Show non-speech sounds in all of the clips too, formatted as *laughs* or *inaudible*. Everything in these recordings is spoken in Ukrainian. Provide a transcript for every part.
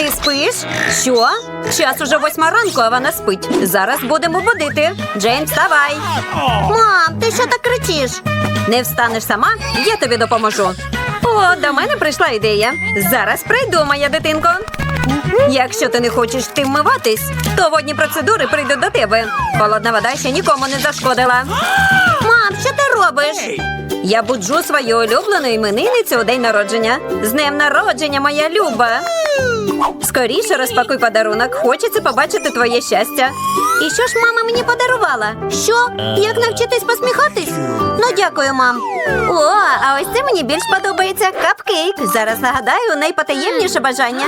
Ти спиш? Що? Час уже восьма ранку, а вона спить. Зараз будемо будити. Джейн, вставай. Мам, ти що так кричиш? Не встанеш сама, я тобі допоможу. О, до мене прийшла ідея. Зараз прийду, моя дитинко. Якщо ти не хочеш тим вмиватись, то водні процедури прийдуть до тебе. Холодна вода ще нікому не зашкодила. Мам, що ти робиш? Я буджу свою улюблену іменинницю у день народження. З днем народження, моя люба. Скоріше розпакуй подарунок. Хочеться побачити твоє щастя. І що ж мама мені подарувала? Що? Як навчитись посміхатись? Ну, дякую, мам. О, а ось це мені більш подобається капкейк. Зараз нагадаю найпотаємніше бажання.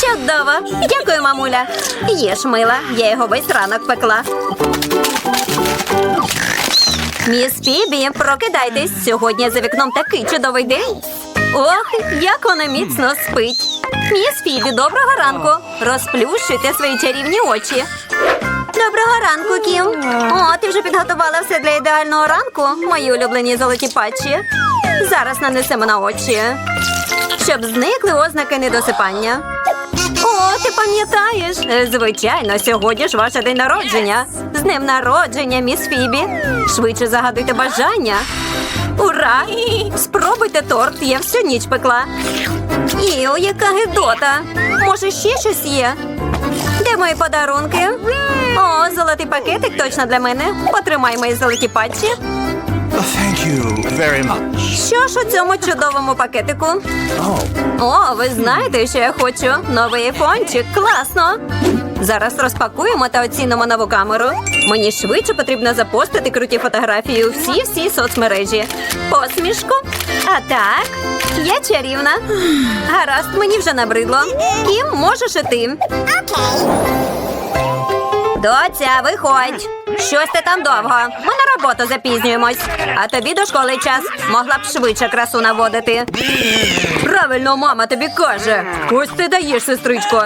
Чудово! Дякую, мамуля. Їж, мила, я його весь ранок пекла. Міс Фібі, прокидайтесь. Сьогодні за вікном такий чудовий день. Ох, як вона міцно спить. Міс Фібі, доброго ранку. Розплющуйте свої чарівні очі. Доброго ранку, Кім. О, ти вже підготувала все для ідеального ранку, мої улюблені золоті патчі. Зараз нанесемо на очі, щоб зникли ознаки недосипання. О, ти пам'ятаєш? Звичайно, сьогодні ж ваше день народження. З днем народження, міс Фібі. Швидше загадуйте бажання. Ура! Спробуйте торт, я всю ніч пекла. Іо, яка гидота. Може, ще щось є? Де мої подарунки? О, золотий пакетик точно для мене. Потримай мої золоті патчі. Thank you very much. Що ж у цьому чудовому пакетику? Oh, О, ви знаєте, що я хочу? Новий айфончик. Класно. Зараз розпакуємо та оцінимо нову камеру. Мені швидше потрібно запостити круті фотографії у всі всі соцмережі. Посмішку. А так, я чарівна. Гаразд, мені вже набридло. Кім, можеш і ти. Доця, виходь. Щось ти там довго. Ми на роботу запізнюємось. А тобі до школи час. Могла б швидше красу наводити. Правильно, мама тобі каже. Ось ти даєш, сестричко.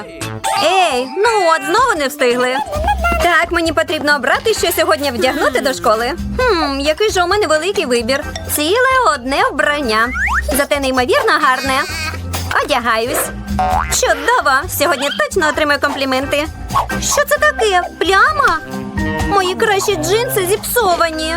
Ей, ну от, знову не встигли. Так, мені потрібно обрати, що сьогодні вдягнути до школи. Хм, який же у мене великий вибір. Ціле одне вбрання. Зате неймовірно гарне. Одягаюсь. Чудово! Сьогодні точно отримаю компліменти. Що це таке? Пляма? Мої кращі джинси зіпсовані.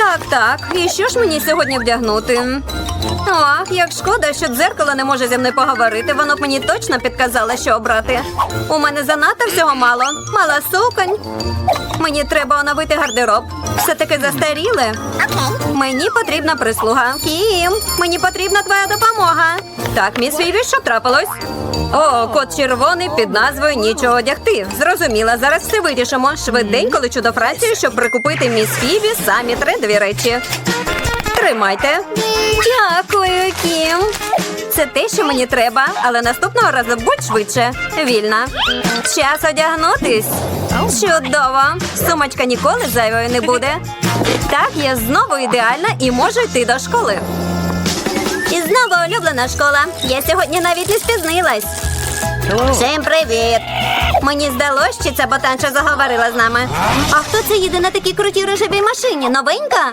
Так, так. І що ж мені сьогодні вдягнути? Ах, як шкода, що дзеркало не може зі мною поговорити. Воно б мені точно підказало, що обрати. У мене занадто всього мало. Мала суконь. Мені треба оновити гардероб. Все таки застаріле. Мені потрібна прислуга. Кім, мені потрібна твоя допомога. Так, міс Фіві, що трапилось? О, кот червоний під назвою Нічого одягти. Зрозуміла, зараз все вирішимо. Швиденько лечу до Франції, щоб прикупити міс Фіві самі трендові речі. Тримайте. Дякую, Кім. Це те, що мені треба, але наступного разу будь швидше. Вільна. Час одягнутись. Чудово. Сумочка ніколи зайвою не буде. Так, я знову ідеальна і можу йти до школи. І знову улюблена школа. Я сьогодні навіть не спізнилась. Всім привіт! Мені здалось, що ця ботанша заговорила з нами. А хто це їде на такій крутій рожевій машині? Новенька?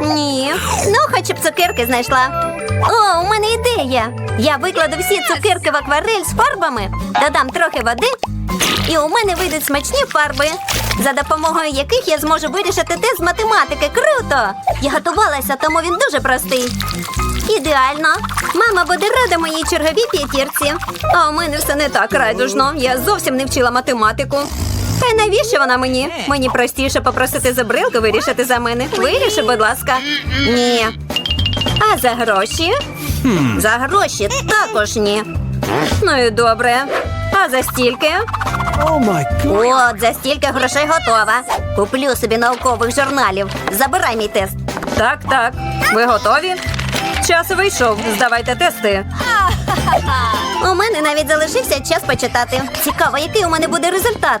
Ні. Ну, хоч б цукерки знайшла. О, у мене ідея. Я викладу всі цукерки в акварель з фарбами, додам трохи води, і у мене вийдуть смачні фарби, за допомогою яких я зможу вирішити тест з математики. Круто! Я готувалася, тому він дуже простий. Ідеально. Мама буде рада моїй черговій п'ятірці. А у мене все не так радужно. Я зовсім не вчила математику. Та й навіщо вона мені? Мені простіше попросити забрилку вирішити за мене. Виріши, будь ласка. Ні. А за гроші? За гроші також ні. Ну і добре. А за стільки? От, за стільки грошей готова. Куплю собі наукових журналів. Забирай мій тест. Так, так. Ви готові? Час вийшов. Здавайте тести. *laughs* У мене навіть залишився час почитати. Цікаво, який у мене буде результат.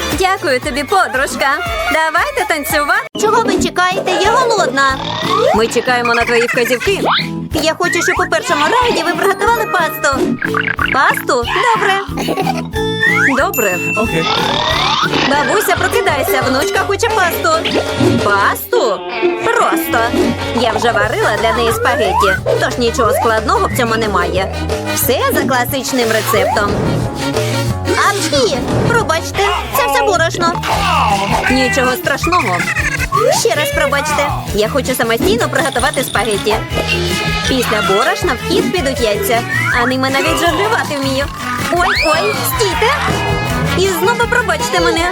Дякую тобі, подружка. Давайте танцювати. Чого ви чекаєте? Я голодна. Ми чекаємо на твої вказівки. Я хочу, щоб у першому раунді ви приготували пасту. Пасту? Добре. Добре. Okay. Бабуся, прокидайся, внучка хоче пасту. Пасту? Просто. Я вже варила для неї спагетті, тож нічого складного в цьому немає. Все за класичним рецептом. Фі, пробачте, це все борошно. Нічого страшного. Ще раз пробачте. Я хочу самостійно приготувати спагетті. Після борошна в хід підуть яйця, а ними навіть жонглювати вмію. Ой, ой, стійте! І знову пробачте мене.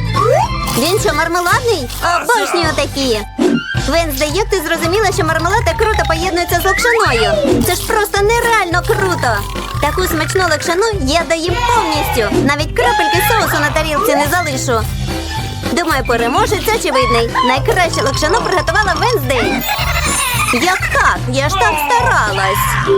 Він що, мармеладний? Обожнюю такі. Вензде, як ти зрозуміла, що мармелад так круто поєднується з локшиною? Це ж просто нереально круто. Таку смачну локшину я доїм повністю. Навіть крапельки соусу на тарілці не залишу. Думаю, переможець очевидний. Найкраще локшину приготувала Венздей. Як так? Я ж так старалась.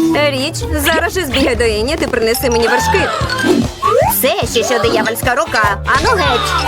Річ, зараз же збігай до Ені, ти принеси мені вершки. Все ще що диявольська рука. Ану геть.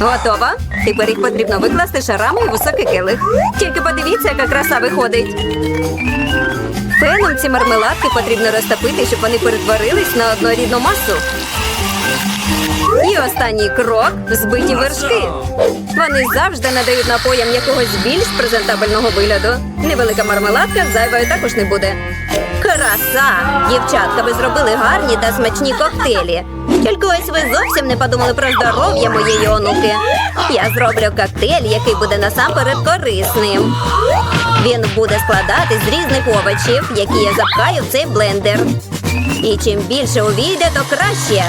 Готова? Тепер їх потрібно викласти шарами у високий келих. Тільки подивіться, яка краса виходить. Феном ці мармеладки потрібно розтопити, щоб вони перетворились на однорідну масу. І останній крок збиті вершки. Вони завжди надають напоям якогось більш презентабельного вигляду. Невелика мармеладка зайвою також не буде. Краса! Дівчатка, ви зробили гарні та смачні коктейлі. Тільки ось ви зовсім не подумали про здоров'я моєї онуки. Я зроблю коктейль, який буде насамперед корисним. Він буде складати з різних овочів, які я запхаю в цей блендер. І чим більше увійде, то краще.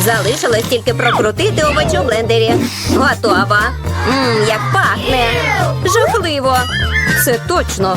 Залишилось тільки прокрутити овочі у блендері. Готова. Мм, як пахне. Жахливо. Це точно.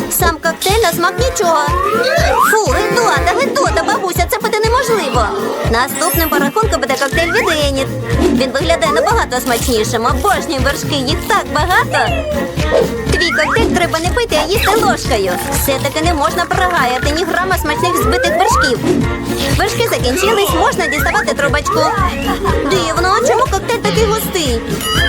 Сам коктейль на смак нічого. Фу, гидота, гидота, бабуся, це буде неможливо. Наступним по рахунку буде коктейль від Еніт. Він виглядає набагато смачнішим. Обожнюю вершки, їх так багато. Твій коктейль треба не пити, а їсти ложкою. Все-таки не можна прогаяти ні грама смачних збитих вершків. Закінчились, можна діставати трубочку. Дивно, а чому коктейль такий густий?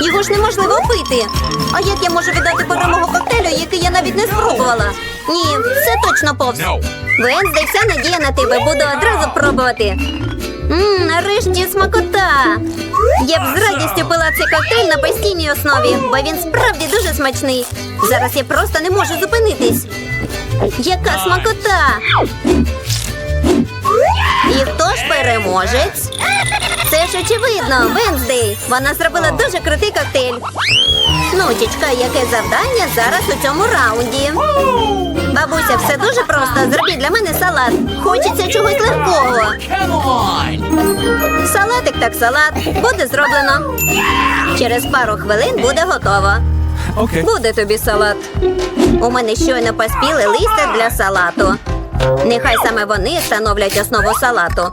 Його ж неможливо пити. А як я можу віддати перемогу коктейлю, який я навіть не спробувала? Ні, це точно повз. Венздей, вся надія на тебе. Буду одразу пробувати. Мм, нарешті смакота. Я б з радістю пила цей коктейль на постійній основі, бо він справді дуже смачний. Зараз я просто не можу зупинитись. Яка смакота! І хто ж переможець? Це ж очевидно, Венздей. Вона зробила дуже крутий коктейль. Внучечка, яке завдання зараз у цьому раунді? Бабуся, все дуже просто. Зробіть для мене салат. Хочеться чогось легкого. Салатик так салат. Буде зроблено. Через пару хвилин буде готово. Буде тобі салат. У мене щойно поспіли листя для салату. Нехай саме вони становлять основу салату.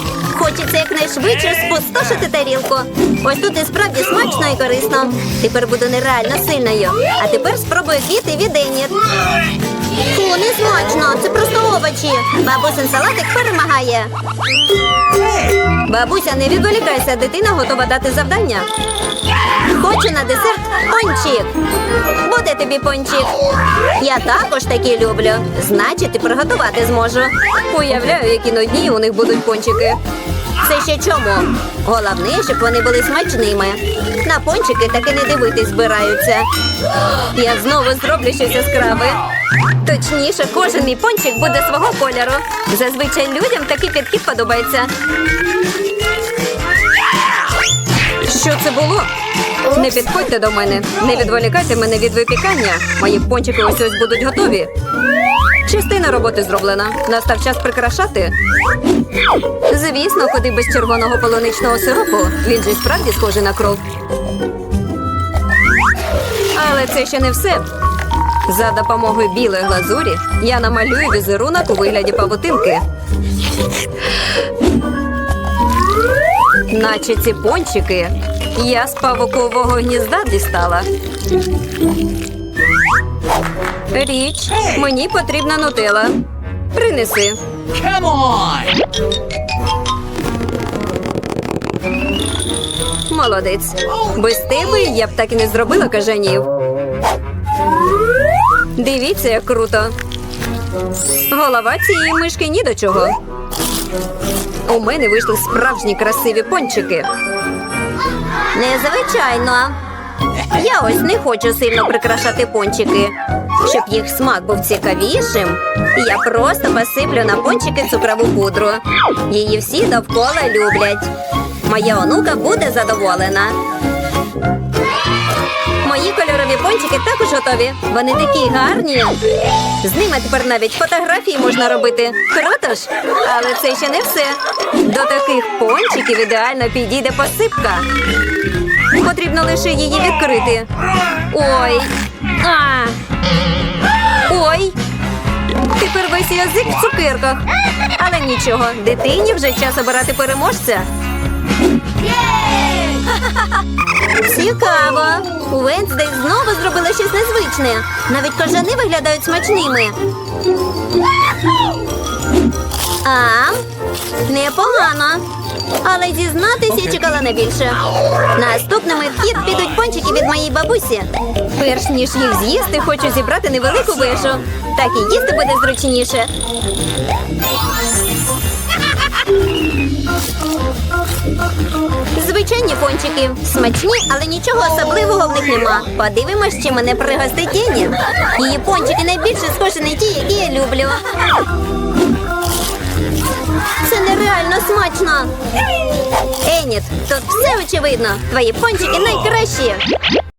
Хочеться якнайшвидше спустошити тарілку. Ось тут і справді смачно і корисно. Тепер буду нереально сильною. А тепер спробую квіти від Еніт. Фу, не смачно, це просто овочі. Бабусин салатик перемагає. Бабуся, не відволікайся, дитина готова дати завдання. Хочу на десерт пончик. Буде тобі пончик. Я також такі люблю. Значить, і приготувати зможу. Уявляю, які нудні у них будуть пончики. Це ще чому? Головне, щоб вони були смачними. На пончики таки не дивитись збираються. Я знову зроблю щось яскраве. Точніше, кожен мій пончик буде свого кольору. Зазвичай людям такий підхід подобається. Що це було? Не підходьте до мене, не відволікайте мене від випікання. Мої пончики ось ось будуть готові. Частина роботи зроблена. Настав час прикрашати. Звісно, куди без червоного полуничного сиропу. Він же справді схожий на кров. Але це ще не все. За допомогою білої глазурі я намалюю візерунок у вигляді павутинки. Наче ці пончики я з павукового гнізда дістала. Річ, мені потрібна нутела. Принеси. Come on! Молодець. Без тебе я б так і не зробила кажанів. Дивіться, як круто. Голова цієї мишки ні до чого. У мене вийшли справжні красиві пончики. Незвичайно. Я ось не хочу сильно прикрашати пончики. Щоб їх смак був цікавішим, я просто посиплю на пончики цукрову пудру. Її всі довкола люблять. Моя онука буде задоволена. Мої кольорові пончики також готові. Вони такі гарні. З ними тепер навіть фотографії можна робити. Круто ж? Але це ще не все. До таких пончиків ідеально підійде посипка. Потрібно лише її відкрити. Ой. А. Ой. Тепер весь язик в цукерках. Але нічого, дитині вже час обирати переможця. Цікаво. Уенсдей знову зробила щось незвичне. Навіть кожани виглядають смачними. А, непогано. Але зізнатись я чекала на більше. Наступними в хід підуть пончики від моєї бабусі. Перш ніж їх з'їсти, хочу зібрати невелику вежу. Так і їсти буде зручніше. Звичайні пончики. Смачні, але нічого особливого в них нема. Подивимось, чи мене пригостить Ені. Її пончики найбільше схожі на ті, які я люблю. Це нереально смачно. Еніт, тут все очевидно. Твої пончики найкращі.